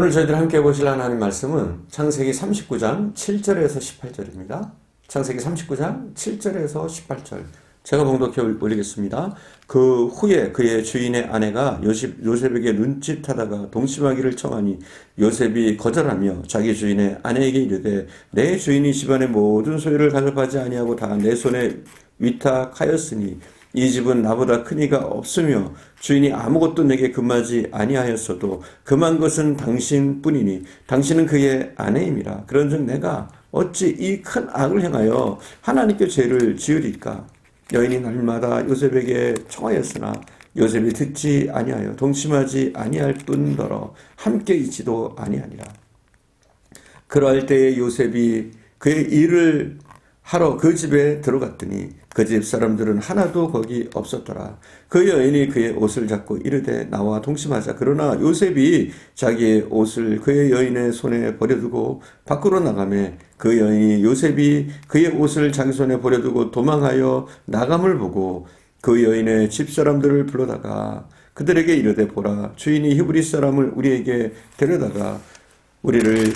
오늘 저희들 함께 보실 하나님 말씀은 창세기 39장 7절에서 18절입니다. 창세기 39장 7절에서 18절. 제가 봉독해 올리겠습니다. 그 후에 그의 주인의 아내가 요셉, 요셉에게 눈짓하다가 동침하기를 청하니 요셉이 거절하며 자기 주인의 아내에게 이르되 내 주인이 집안의 모든 소유를 가져가지 아니하고 다 내 손에 위탁하였으니 이 집은 나보다 크니가 없으며 주인이 아무것도 내게 금하지 아니하였어도 금한 것은 당신뿐이니 당신은 그의 아내임이라. 그런즉 내가 어찌 이 큰 악을 행하여 하나님께 죄를 지으리까? 여인이 날마다 요셉에게 청하였으나 요셉이 듣지 아니하여 동침하지 아니할 뿐더러 함께 있지도 아니하니라. 그럴 때에 요셉이 그의 일을 하러 그 집에 들어갔더니 그 집 사람들은 하나도 거기 없었더라. 그 여인이 그의 옷을 잡고 이르되 나와 동침하자. 그러나 요셉이 자기의 옷을 그의 여인의 손에 버려두고 밖으로 나가매 그 여인이 요셉이 그의 옷을 자기 손에 버려두고 도망하여 나감을 보고 그 여인의 집 사람들을 불러다가 그들에게 이르되 보라 주인이 히브리 사람을 우리에게 데려다가 우리를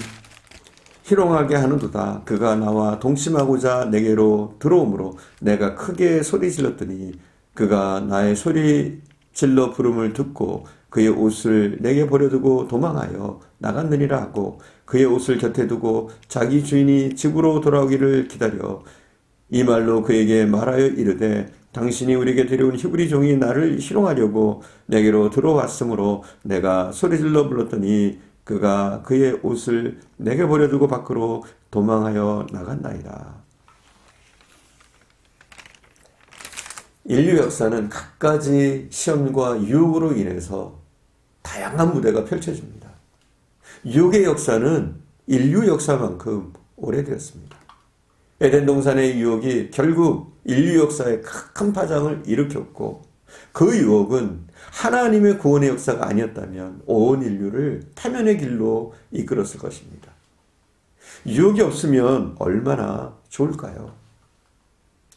희롱하게 하는도다. 그가 나와 동침하고자 내게로 들어오므로 내가 크게 소리 질렀더니 그가 나의 소리 질러 부름을 듣고 그의 옷을 내게 버려두고 도망하여 나갔느니라 하고 그의 옷을 곁에 두고 자기 주인이 집으로 돌아오기를 기다려 이 말로 그에게 말하여 이르되 당신이 우리에게 데려온 히브리 종이 나를 희롱하려고 내게로 들어왔으므로 내가 소리질러 불렀더니 그가 그의 옷을 내게 버려두고 밖으로 도망하여 나갔나이다. 인류 역사는 갖가지 시험과 유혹으로 인해서 다양한 무대가 펼쳐집니다. 유혹의 역사는 인류 역사만큼 오래되었습니다. 에덴 동산의 유혹이 결국 인류 역사에 큰 파장을 일으켰고 그 유혹은 하나님의 구원의 역사가 아니었다면 온 인류를 타면의 길로 이끌었을 것입니다. 유혹이 없으면 얼마나 좋을까요?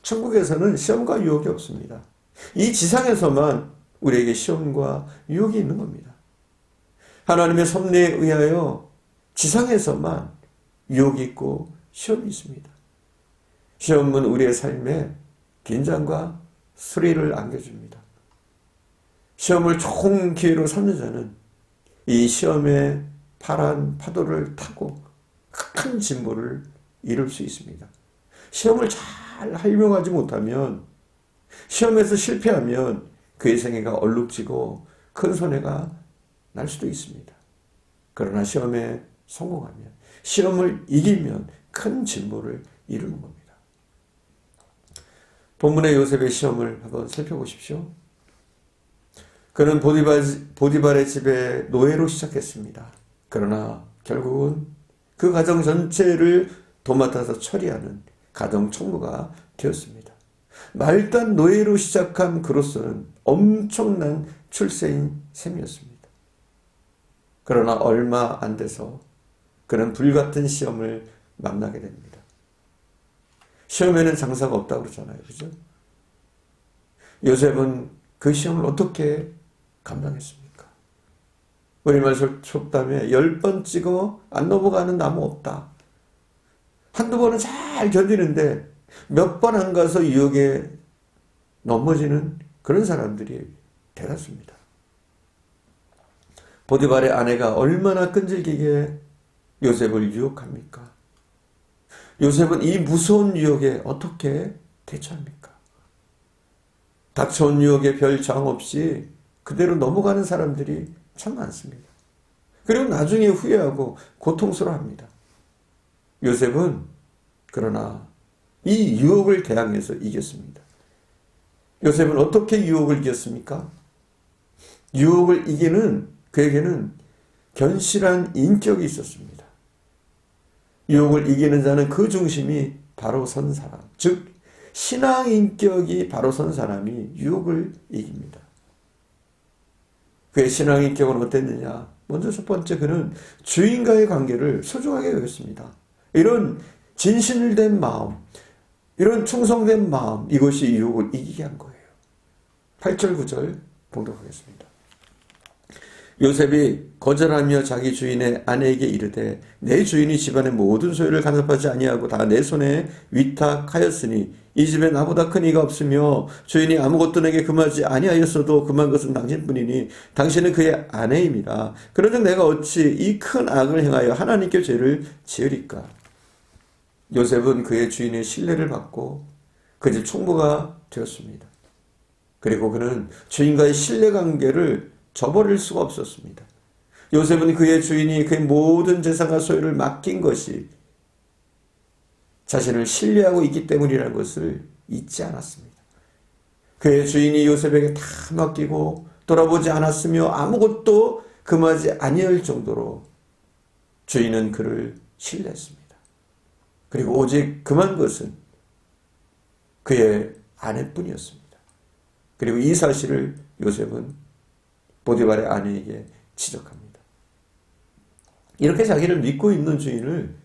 천국에서는 시험과 유혹이 없습니다. 이 지상에서만 우리에게 시험과 유혹이 있는 겁니다. 하나님의 섭리에 의하여 지상에서만 유혹이 있고 시험이 있습니다. 시험은 우리의 삶에 긴장과 수리를 안겨줍니다. 시험을 좋은 기회로 삼는 자는 이 시험의 파란 파도를 타고 큰 진보를 이룰 수 있습니다. 시험을 잘 활용하지 못하면 시험에서 실패하면 그의 생애가 얼룩지고 큰 손해가 날 수도 있습니다. 그러나 시험에 성공하면 시험을 이기면 큰 진보를 이루는 겁니다. 본문의 요셉의 시험을 한번 살펴보십시오. 그는 보디발, 보디발의 집에 노예로 시작했습니다. 그러나 결국은 그 가정 전체를 도맡아서 처리하는 가정 총무가 되었습니다. 말단 노예로 시작한 그로서는 엄청난 출세인 셈이었습니다. 그러나 얼마 안 돼서 그는 불같은 시험을 만나게 됩니다. 시험에는 장사가 없다고 그러잖아요. 그죠? 요셉은 그 시험을 어떻게 감당했습니까? 우리말 속담에 열 번 찍어 안 넘어가는 나무 없다. 한두 번은 잘 견디는데 몇 번 안 가서 유혹에 넘어지는 그런 사람들이 대다수입니다. 보디발의 아내가 얼마나 끈질기게 요셉을 유혹합니까? 요셉은 이 무서운 유혹에 어떻게 대처합니까? 닥쳐온 유혹에 별장 없이 그대로 넘어가는 사람들이 참 많습니다. 그리고 나중에 후회하고 고통스러워합니다. 요셉은 그러나 이 유혹을 대항해서 이겼습니다. 요셉은 어떻게 유혹을 이겼습니까? 유혹을 이기는 그에게는 견실한 인격이 있었습니다. 유혹을 이기는 자는 그 중심이 바로 선 사람, 즉 신앙 인격이 바로 선 사람이 유혹을 이깁니다. 그의 신앙 인격은 어땠느냐? 먼저 첫 번째 그는 주인과의 관계를 소중하게 여겼습니다. 이런 진실된 마음, 이런 충성된 마음, 이것이 유혹을 이기게 한 거예요. 8절, 9절 봉독하겠습니다. 요셉이 거절하며 자기 주인의 아내에게 이르되 내 주인이 집안의 모든 소유를 간섭하지 아니하고 다 내 손에 위탁하였으니 이 집에 나보다 큰 이가 없으며 주인이 아무것도 내게 금하지 아니하였어도 금한 것은 당신뿐이니 당신은 그의 아내임이라 그런즉 내가 어찌 이 큰 악을 행하여 하나님께 죄를 지으리까 요셉은 그의 주인의 신뢰를 받고 그 집 총무가 되었습니다. 그리고 그는 주인과의 신뢰 관계를 저버릴 수가 없었습니다. 요셉은 그의 주인이 그의 모든 재산과 소유를 맡긴 것이 자신을 신뢰하고 있기 때문이라는 것을 잊지 않았습니다. 그의 주인이 요셉에게 다 맡기고 돌아보지 않았으며 아무것도 금하지 아니할 정도로 주인은 그를 신뢰했습니다. 그리고 오직 금한 것은 그의 아내뿐이었습니다. 그리고 이 사실을 요셉은 보디발의 아내에게 지적합니다. 이렇게 자기를 믿고 있는 주인을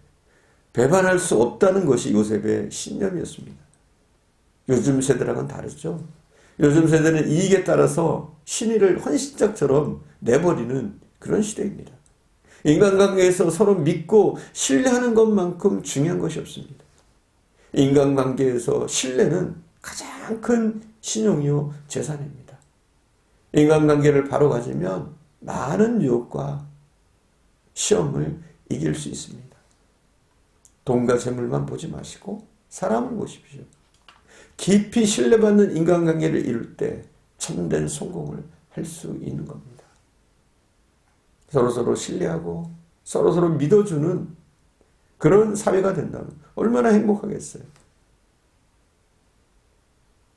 배반할 수 없다는 것이 요셉의 신념이었습니다. 요즘 세대랑은 다르죠. 요즘 세대는 이익에 따라서 신의를 헌신짝처럼 내버리는 그런 시대입니다. 인간관계에서 서로 믿고 신뢰하는 것만큼 중요한 것이 없습니다. 인간관계에서 신뢰는 가장 큰 신용이요 재산입니다. 인간관계를 바로 가지면 많은 유혹과 시험을 이길 수 있습니다. 돈과 재물만 보지 마시고 사람을 보십시오. 깊이 신뢰받는 인간관계를 이룰 때 참된 성공을 할 수 있는 겁니다. 서로서로 신뢰하고 서로 서로 믿어주는 그런 사회가 된다면 얼마나 행복하겠어요.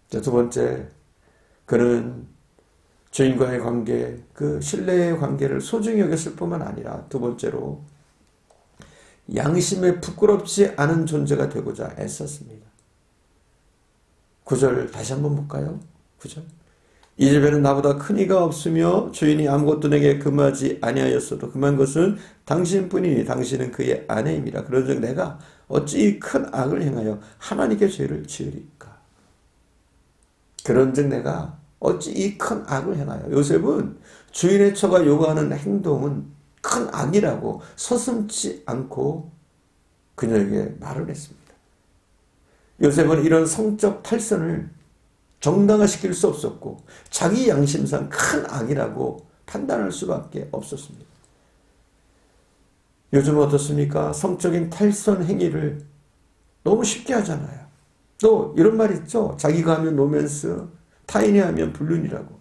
자, 두 번째, 그는 주인과의 관계, 그 신뢰의 관계를 소중히 여겼을 뿐만 아니라 두 번째로 양심에 부끄럽지 않은 존재가 되고자 애썼습니다. 구절 다시 한번 볼까요? 구절. 이 집에는 나보다 큰 이가 없으며 주인이 아무것도 내게 금하지 아니하였어도 금한 것은 당신뿐이니 당신은 그의 아내임이라. 그런즉 내가 어찌 큰 악을 행하여 하나님께 죄를 지으리까? 그런즉 내가 어찌 이 큰 악을 행하여 요셉은 주인의 처가 요구하는 행동은 큰 악이라고 서슴지 않고 그녀에게 말을 했습니다. 요셉은 이런 성적 탈선을 정당화시킬 수 없었고 자기 양심상 큰 악이라고 판단할 수밖에 없었습니다. 요즘 어떻습니까? 성적인 탈선 행위를 너무 쉽게 하잖아요. 또 이런 말 있죠. 자기가 하면 로맨스, 타인이 하면 불륜이라고.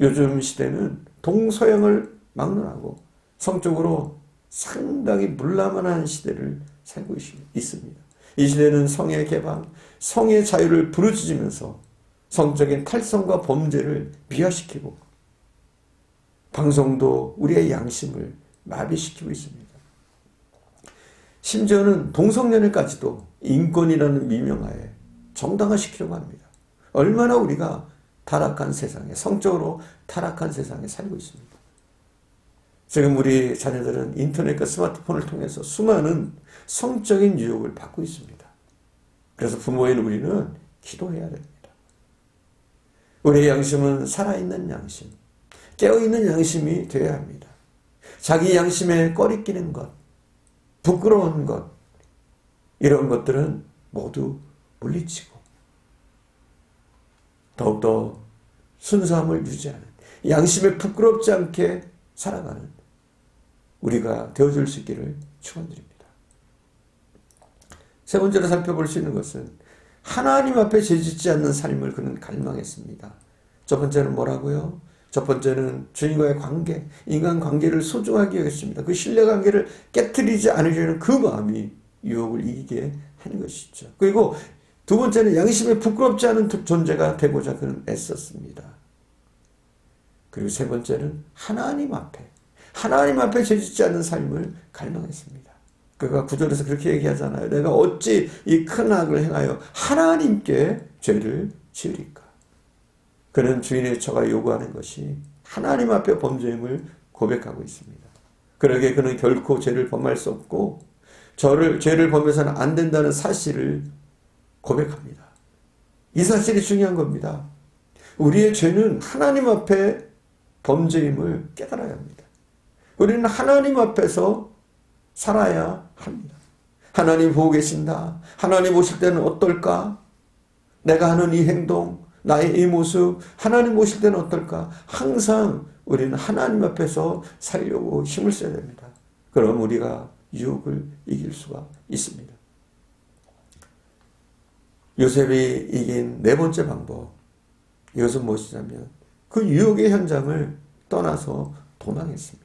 요즘 시대는 동서양을 막론하고 성적으로 상당히 물라만한 시대를 살고 있습니다. 이 시대는 성의 개방, 성의 자유를 부르짖으면서 성적인 탈성과 범죄를 비하시키고 방송도 우리의 양심을 마비시키고 있습니다. 심지어는 동성연애까지도 인권이라는 미명하에 정당화시키려고 합니다. 얼마나 우리가 타락한 세상에, 성적으로 타락한 세상에 살고 있습니다. 지금 우리 자녀들은 인터넷과 스마트폰을 통해서 수많은 성적인 유혹을 받고 있습니다. 그래서 부모인 우리는 기도해야 됩니다. 우리의 양심은 살아있는 양심, 깨어있는 양심이 되어야 합니다. 자기 양심에 꺼리끼는 것, 부끄러운 것, 이런 것들은 모두 물리치고 더욱더 순수함을 유지하는 양심에 부끄럽지 않게 살아가는 우리가 되어줄 수 있기를 축원드립니다. 세 번째로 살펴볼 수 있는 것은 하나님 앞에 죄짓지 않는 삶을 그는 갈망했습니다. 첫 번째는 뭐라고요? 첫 번째는 주님과의 관계, 인간 관계를 소중하게 여겼습니다. 그 신뢰 관계를 깨뜨리지 않으려는 그 마음이 유혹을 이기게 하는 것이죠. 그리고 두 번째는 양심에 부끄럽지 않은 존재가 되고자 그는 애썼습니다. 그리고 세 번째는 하나님 앞에, 하나님 앞에 죄짓지 않는 삶을 갈망했습니다. 그가 구절에서 그렇게 얘기하잖아요. 내가 어찌 이 큰 악을 행하여 하나님께 죄를 지으리까? 그는 주인의 처가 요구하는 것이 하나님 앞에 범죄임을 고백하고 있습니다. 그러게 그는 결코 죄를 범할 수 없고 저를 죄를 범해서는 안 된다는 사실을 고백합니다. 이 사실이 중요한 겁니다. 우리의 죄는 하나님 앞에 범죄임을 깨달아야 합니다. 우리는 하나님 앞에서 살아야 합니다. 하나님 보고 계신다. 하나님 오실 때는 어떨까? 내가 하는 이 행동, 나의 이 모습, 하나님 오실 때는 어떨까? 항상 우리는 하나님 앞에서 살려고 힘을 써야 됩니다. 그럼 우리가 유혹을 이길 수가 있습니다. 요셉이 이긴 네 번째 방법. 이것은 무엇이냐면 그 유혹의 현장을 떠나서 도망했습니다.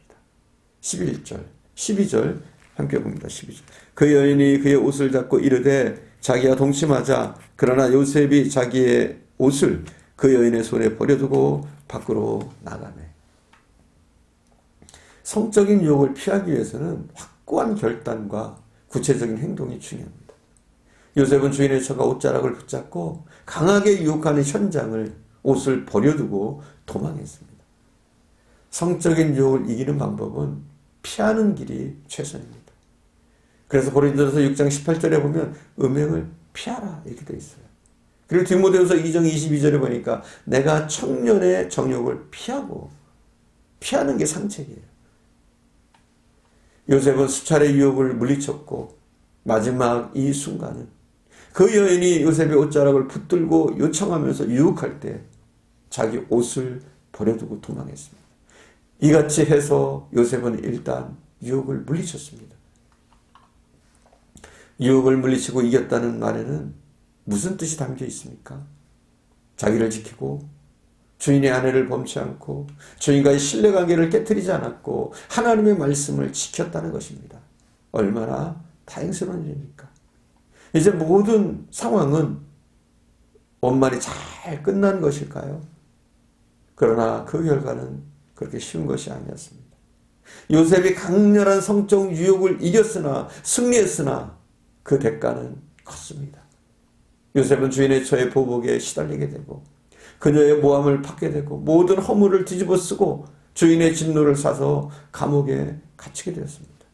11절, 12절 함께 봅니다. 12절. 그 여인이 그의 옷을 잡고 이르되 자기와 동침하자 그러나 요셉이 자기의 옷을 그 여인의 손에 버려두고 밖으로 나가네. 성적인 유혹을 피하기 위해서는 확고한 결단과 구체적인 행동이 중요합니다. 요셉은 주인의 처가 옷자락을 붙잡고 강하게 유혹하는 현장을 옷을 버려두고 도망했습니다. 성적인 유혹을 이기는 방법은 피하는 길이 최선입니다. 그래서 고린도서 6장 18절에 보면 음행을 피하라 이렇게 되어 있어요. 그리고 디모데후서 2장 22절에 보니까 내가 청년의 정욕을 피하고 피하는 게 상책이에요. 요셉은 수차례 유혹을 물리쳤고 마지막 이 순간은 그 여인이 요셉의 옷자락을 붙들고 요청하면서 유혹할 때 자기 옷을 버려두고 도망했습니다. 이같이 해서 요셉은 일단 유혹을 물리쳤습니다. 유혹을 물리치고 이겼다는 말에는 무슨 뜻이 담겨 있습니까? 자기를 지키고 주인의 아내를 범치 않고 주인과의 신뢰관계를 깨뜨리지 않았고 하나님의 말씀을 지켰다는 것입니다. 얼마나 다행스러운 일입니까? 이제 모든 상황은 원만히 잘 끝난 것일까요? 그러나 그 결과는 그렇게 쉬운 것이 아니었습니다. 요셉이 강렬한 성적 유혹을 이겼으나 승리했으나 그 대가는 컸습니다. 요셉은 주인의 처의 보복에 시달리게 되고 그녀의 모함을 받게 되고 모든 허물을 뒤집어 쓰고 주인의 진노를 사서 감옥에 갇히게 되었습니다.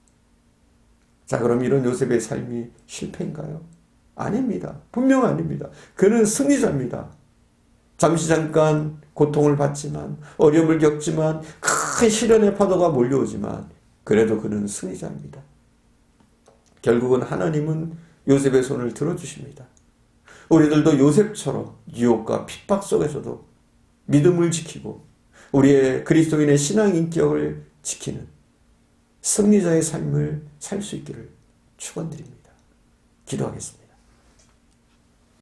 자, 그럼 이런 요셉의 삶이 실패인가요? 아닙니다. 분명 아닙니다. 그는 승리자입니다. 잠시 잠깐 고통을 받지만 어려움을 겪지만 큰 시련의 파도가 몰려오지만 그래도 그는 승리자입니다. 결국은 하나님은 요셉의 손을 들어주십니다. 우리들도 요셉처럼 유혹과 핍박 속에서도 믿음을 지키고 우리의 그리스도인의 신앙 인격을 지키는 승리자의 삶을 살 수 있기를 축원드립니다. 기도하겠습니다.